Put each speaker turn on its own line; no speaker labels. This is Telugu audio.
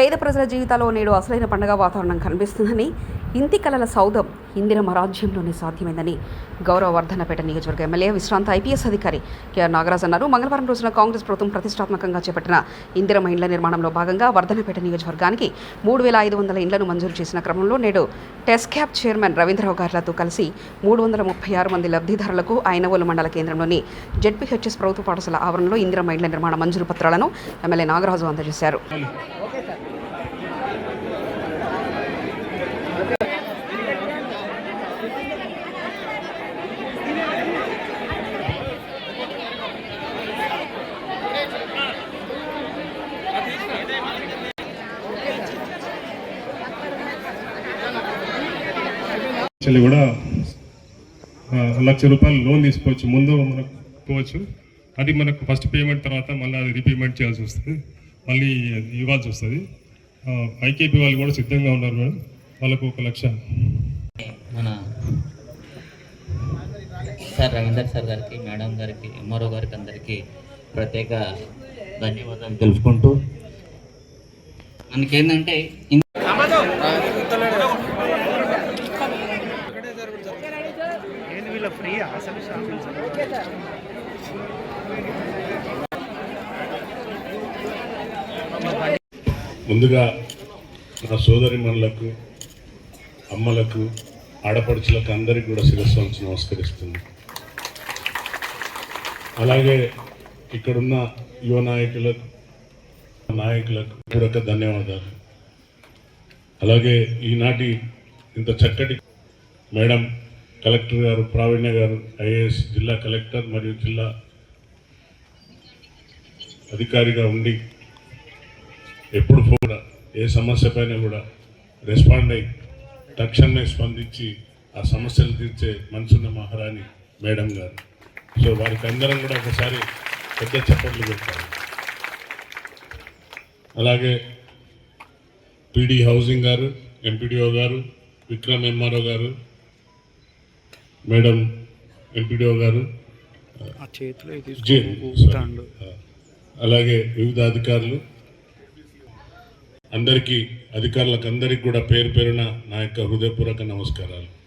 పేద ప్రజల జీవితాల్లో నేడు అసలైన పండుగ వాతావరణం కనిపిస్తుందని ఇంటి కళల సౌధం ఇందిరమ రాజ్యంలోనే సాధ్యమైందని గౌరవ వర్ధనపేట నియోజకవర్గ ఎమ్మెల్యే విశ్రాంత ఐపీఎస్ అధికారి కెఆర్ నాగరాజ్ అన్నారు. మంగళవారం రోజున కాంగ్రెస్ ప్రభుత్వం ప్రతిష్టాత్మకంగా చేపట్టిన ఇందిరమ ఇండ్ల నిర్మాణంలో భాగంగా వర్ధనపేట నియోజకవర్గానికి మూడు వేల ఐదు వందల ఇండ్లను మంజూరు చేసిన క్రమంలో నేడు టెస్క్యాప్ చైర్మన్ రవీంద్రరావు గారితో కలిసి మూడు వందల ముప్పై ఆరు మంది లబ్ధిదారులకు ఐనవోలు మండల కేంద్రంలోని జెడ్పీహెచ్ఎస్ ప్రభుత్వ పాఠశాల ఆవరణలో ఇందిరమ ఇండ్ల నిర్మాణ మంజూరు పత్రాలను ఎమ్మెల్యే నాగరాజు అందజేశారు.
యాక్చువల్లీ కూడా లక్ష రూపాయలు లోన్ తీసుకోవచ్చు ముందు మనకు పోవచ్చు. అది మనకు ఫస్ట్ పేమెంట్ తర్వాత మళ్ళీ అది రీపేమెంట్ చేయాల్సి వస్తుంది. మళ్ళీ ఇవ్వాల్సి వస్తుంది. ఐకేపీ వాళ్ళు కూడా సిద్ధంగా ఉన్నారు మేడం. వాళ్ళకు ఒక లక్ష
మన సార్ రవీందర్ సార్ గారికి మేడం గారికి ఎంఆర్ఓ గారికి అందరికీ ప్రత్యేక ధన్యవాదాలు తెలుపుకుంటూ మనకేంటంటే
ముందుగా నా సోదరిమణులకు అమ్మలకు ఆడపడుచులకు అందరికీ కూడా శిరస్సు నమస్కరిస్తుంది అలాగే ఇక్కడున్న యువ నాయకులకు నాయకులకు పూరక ధన్యవాదాలు. అలాగే ఈనాటి ఇంత చక్కటి మేడం కలెక్టర్ గారు ప్రావీణ్య గారు ఐఏఎస్ జిల్లా కలెక్టర్ మరియు జిల్లా అధికారిగా ఉండి ఎప్పుడు కూడా ఏ సమస్య పైన కూడా రెస్పాండ్ అయ్యి తక్షణమే స్పందించి ఆ సమస్యలు తీర్చే మనసున్న మహారాణి మేడం గారు. సో వారికి అందరం కూడా ఒకసారి పెద్ద చప్పట్లు పెట్టాలి అలాగే పీడీ హౌసింగ్ గారు ఎంపీడీఓ గారు విక్రమ్ ఎంఆర్ఓ గారు మేడం ఎంపీడీఓ గారు అలాగే వివిధ అధికారులు అందరికీ అధికారులకు అందరికీ కూడా పేరు పేరున నా యొక్క హృదయపూర్వక నమస్కారాలు.